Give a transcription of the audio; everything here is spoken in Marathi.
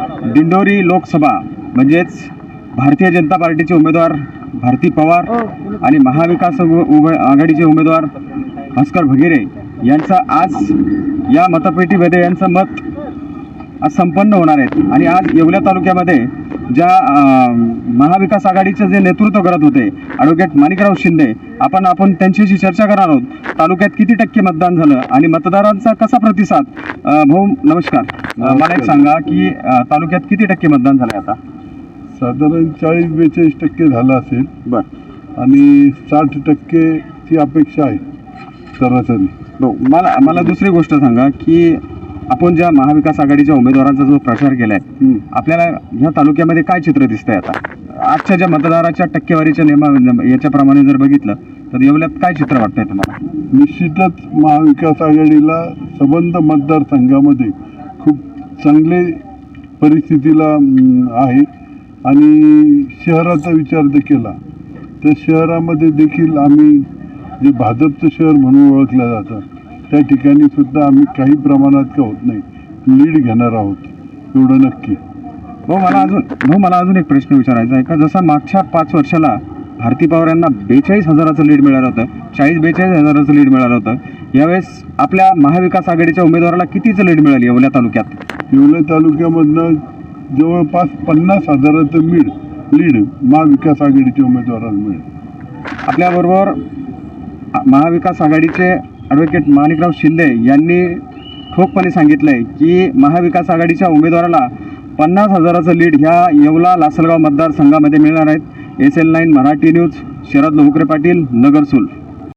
दिंडोरी लोकसभा म्हणजेच भारतीय जनता पार्टीचे उमेदवार भारती पवार आणि महाविकास आघाडीचे उमेदवार भास्कर भगिरे यांचा आज या मतपेटीमध्ये यांचं मत आज संपन्न होणार आहेत आणि आज येवल्या तालुक्यामध्ये ज्या महाविकास आघाडीचं जे नेतृत्व करत होते ॲडव्होकेट माणिकराव शिंदे आपण आपण त्यांच्याशी चर्चा करणार आहोत. तालुक्यात किती टक्के मतदान झालं आणि मतदारांचा कसा प्रतिसाद? भाऊ नमस्कार. मला एक सांगा की अं, तालुक्यात किती टक्के मतदान झालं आता? साधारण चाळीस बेचाळीस टक्के झालं असेल. बरं. आणि साठ टक्केची अपेक्षा आहे सरासरी. हो मला मला दुसरी गोष्ट सांगा की आपण ज्या महाविकास आघाडीच्या उमेदवारांचा जो प्रचार केलाय. आपल्याला ह्या तालुक्यामध्ये काय चित्र दिसतंय आता? आजच्या ज्या मतदाराच्या टक्केवारीच्या नियमा याच्याप्रमाणे जर बघितलं तर येवल्यात काय चित्र वाटतंय तुम्हाला? निश्चितच महाविकास आघाडीला संबंध मतदारसंघामध्ये खूप चांगले परिस्थितीला आहे. आणि शहराचा विचार जर केला. तर शहरामध्ये देखील आम्ही जे भाजपचं शहर म्हणून ओळखलं जातं त्या ठिकाणी सुद्धा आम्ही काही प्रमाणात का होत नाही लीड घेणार आहोत एवढं नक्की. हो मला अजून हो मला अजून एक प्रश्न विचारायचा आहे. का जसा मागच्या पाच वर्षाला भारती पवार यांना बेचाळीस हजाराचं लीड मिळालं होतं. चाळीस बेचाळीस हजाराचं लीड मिळालं होतं. यावेळेस आपल्या महाविकास आघाडीच्या उमेदवाराला कितीचं लीड मिळाली येवल्या तालुक्यात? येवला तालुक्यामधनं जवळपास पन्नास हजाराचं मीड लीड महाविकास आघाडीच्या उमेदवाराला मिळेल. आपल्याबरोबर महाविकास आघाडीचे ॲडव्होकेट माणिकराव शिंदे यांनी ठोकपणे सांगितलंय की महाविकास आघाडीच्या उमेदवाराला पन्नास हजाराचं लीड ह्या येवला लासलगाव मतदारसंघामध्ये मिळणार आहेत. S L nine Marathi news Sharad Lohkare Patil Nagarsul